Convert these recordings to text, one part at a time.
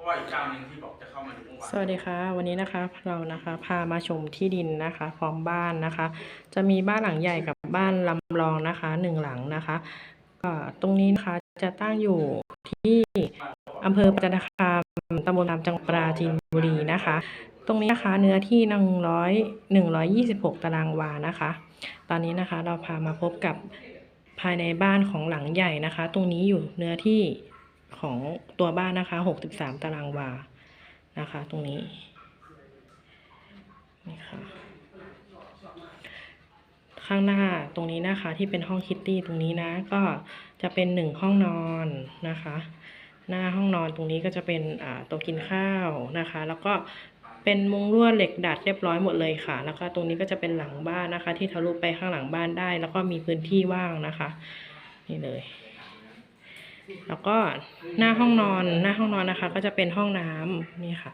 ราะว่าอีกเจ้าหนึ่งที่บอกจะเข้ามาดูเมื่อวานสวัสดีค่ะ วันนี้นะคะเรานะคะพามาชมที่ดินนะคะ พร้อมบ้านนะคะ จะมีบ้านหลังใหญ่กับบ้านลำลองนะคะหนึ่งหลังนะคะก็ตรงนี้นะคะจะตั้งอยู่ที่อำเภอประจันตคามตำบลรามจังหวัดปราจีนบุรีนะคะ ตรงนี้นะคะเนื้อที่หนึ่งร้อยหนึ่งร้อยยี่สิบหกตารางวานะคะ ตอนนี้นะคะเราพามาพบกับภายในบ้านของหลังใหญ่นะคะ ตรงนี้อยู่เนื้อที่ ของตัวบ้านนะคะหกสิบสามตารางวา นะคะ ตรงนี้ นี่ค่ะ ข้างหน้าตรงนี้นะคะ ที่เป็นห้องคิตตี้ตรงนี้นะ ก็จะเป็นหนึ่งห้องนอนนะคะ หน้าห้องนอนตรงนี้ก็จะเป็นโต๊ะกินข้าวนะคะ แล้วก็เป็นมุงลวดเหล็กดัดเรียบร้อยหมดเลยค่ะ แล้วก็ตรงนี้ก็จะเป็นหลังบ้านนะคะ ที่ทะลุไปข้างหลังบ้านได้ แล้วก็มีพื้นที่ว่างนะคะ นี่เลย แล้วก็หน้าห้องนอนหน้าห้องนอนนะคะ ก็จะเป็นห้องน้ำนี่ค่ะ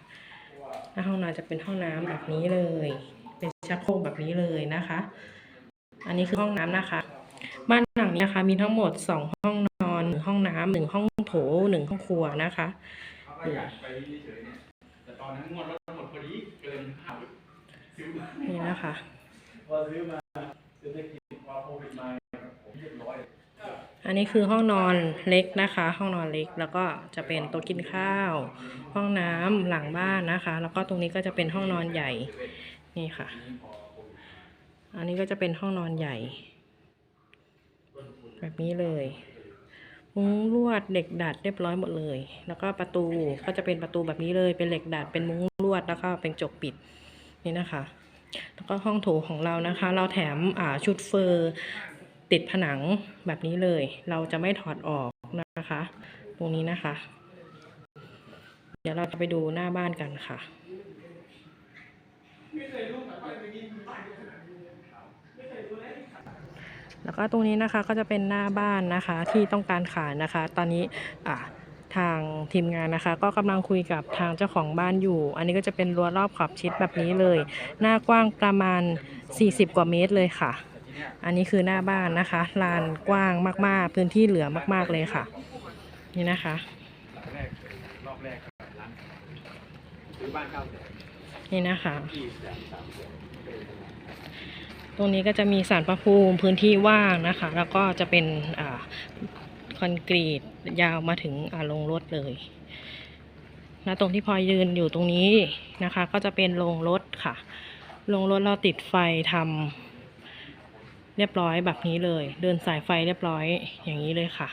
หน้าห้องนอนจะเป็นห้องน้ำแบบนี้เลย เป็นชักโครกแบบนี้เลยนะคะ อันนี้คือห้องน้ำนะคะ บ้านหลังนี้นะคะ มีทั้งหมดสองห้องนอนหนึ่งห้องน้ำหนึ่งห้องโถหนึ่งห้องครัวนะคะนี่นนั้นง อันนี้คือห้องนอนเล็กนะคะ ห้องนอนเล็กแล้วก็จะเป็นโต๊ะกินข้าว ห้องน้ำหลังบ้านนะคะ แล้วก็ตรงนี้ก็จะเป็นห้องนอนใหญ่นี่ค่ะ อันนี้ก็จะเป็นห้องนอนใหญ่ แบบนี้เลยมุ้งลวดเหล็กดัดเรียบร้อยหมดเลย แล้วก็ประตูก็จะเป็นประตูแบบนี้เลย เป็นเหล็กดัดเป็นมุ้งลวดแล้วก็เป็นจกปิดนี่นะคะ แล้วก็ห้องโถของเรานะคะ เราแถมชุดเฟอร์ ติดผนังแบบนี้เลย เราจะไม่ถอดออกนะคะ ตรงนี้นะคะ เดี๋ยวเราจะไปดูหน้าบ้านกันค่ะแล้วก็ตรงนี้นะคะก็จะเป็นหน้าบ้านนะคะที่ต้องการขายนะคะ ตอนนี้อ่าทางทีมงานนะคะ ก็กำลังคุยกับทางเจ้าของบ้านอยู่ อันนี้ก็จะเป็นรั้วรอบขอบชิดแบบนี้เลย หน้ากว้างประมาณ 40 กว่าเมตรเลยค่ะ อันนี้คือหน้าบ้านนะคะลานกว้างมาก ๆ พื้นที่เหลือมาก ๆเลยค่ะ นี่นะคะหลังแรกรอบแรกร้านซื้อบ้านเก้าแสนนี่นะคะที่แสนสามแสนตรงนี้ก็จะมีสารพระภูมิพื้นที่ว่างนะคะ แล้วก็จะเป็นอ่าคอนกรีตยาวมาถึงอ่าลงรถเลยนะตรงที่พลอยยืนอยู่ตรงนี้นะคะ ก็จะเป็นโรงรถค่ะโรงรถเราติดไฟทำ เรียบร้อยแบบนี้เลย เดินสายไฟเรียบร้อยอย่างนี้เลยค่ะ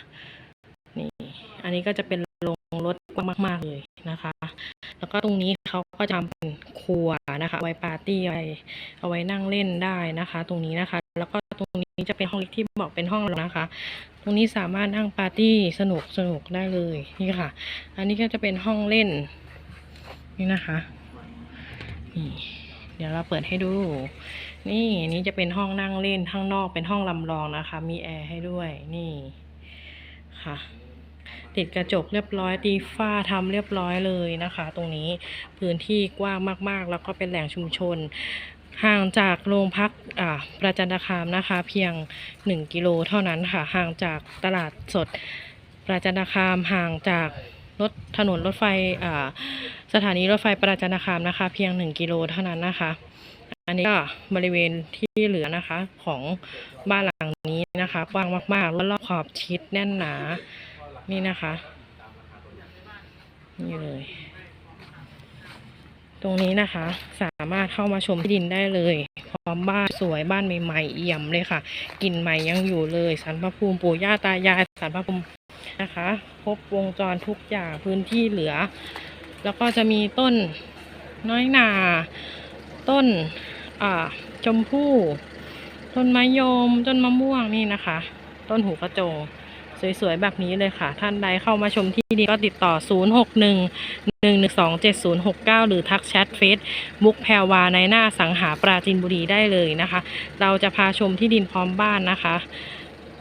นี่ อันนี้ก็จะเป็นโรงรถกว้างมาก ๆ เลยนะคะ แล้วก็ตรงนี้เขาก็จะทำเป็นครัวนะคะ ไว้ปาร์ตี้ไว้เอาไว้นั่งเล่นได้นะคะ ตรงนี้นะคะ แล้วก็ตรงนี้จะเป็นห้องเล็กที่บอกเป็นห้องนะคะ ตรงนี้สามารถนั่งปาร์ตี้สนุกสนุกได้เลยนี่ค่ะ อันนี้ก็จะเป็นห้องเล่นนี่นะคะนี่ เดี๋ยวเราเปิดให้ดู นี่นนี้จะเป็นห้องนั่งเล่นข้างนอกเป็นห้องลำลองนะคะ มีแอร์ให้ด้วยนี่ค่ะ ติดกระจกเรียบร้อยตีฝ้าทำเรียบร้อยเลยนะคะ ตรงนี้พื้นที่กว้างมากๆ แล้วก็เป็นแหล่งชุมชนห่างจากโรงพักอ่าประจันตคามนะคะ เพียง 1 กิโลเท่านั้นค่ะ ห่างจากตลาดสดประจันตคามห่างจาก รถถนนรถไฟอ่าสถานีรถไฟประจันตคามนะคะ เพียง 1 กิโลเท่านั้นนะคะ อันนี้ก็บริเวณที่เหลือนะคะของบ้านหลังนี้นะคะกว้างมากๆรอบขอบชิดแน่นหนา นี่นะคะ นี่เลย ตรงนี้นะคะ สามารถเข้ามาชมที่ดินได้เลยพร้อมบ้านสวยบ้านใหม่ๆเอี่ยมเลยค่ะกลิ่นใหม่ยังอยู่เลยสารพระภูมิปู่ย่าตายายสารพระภูมิ นะคะ ครบวงจรทุกอย่างพื้นที่เหลือ แล้วก็จะมีต้นน้อยนา ต้นชมพู่ ต้นไมะยม ต้นมะม่วงนี่นะคะ ต้นหูกระจงสวยๆ แบบนี้เลยค่ะ ท่านใดเข้ามาชมที่ดีก็ติดต่อ 0 6 1 1 1 2 7 0 6 9 หรือทักแชทเฟซบุ๊กแพรวาในหน้าสังหาปราจินบุรีได้เลยนะคะ เราจะพาชมที่ดินพร้อมบ้านนะคะ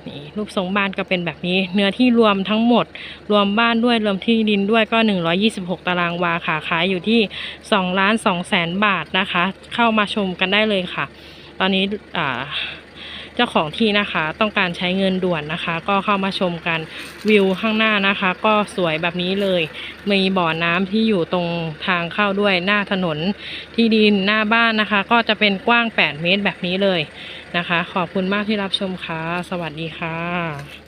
นี่รูปทรงบ้านก็เป็นแบบนี้ เนื้อที่รวมทั้งหมด รวมบ้านด้วยรวมที่ดินด้วยก็ 126 ตารางวาค่ะขายอยู่ที่2ล้าน2แสนบาทนะคะ เข้ามาชมกันได้เลยค่ะ ตอนนี้อ่า เจ้าของที่นะคะ ต้องการใช้เงินด่วนนะคะ ก็เข้ามาชมกันวิวข้างหน้านะคะ ก็สวยแบบนี้เลย มีบ่อน้ำที่อยู่ตรงทางเข้าด้วยหน้าถนนที่ดินหน้าบ้านนะคะ ก็จะเป็นกว้าง 8 เมตรแบบนี้เลยนะคะ ขอบคุณมากที่รับชมค่ะ สวัสดีค่ะ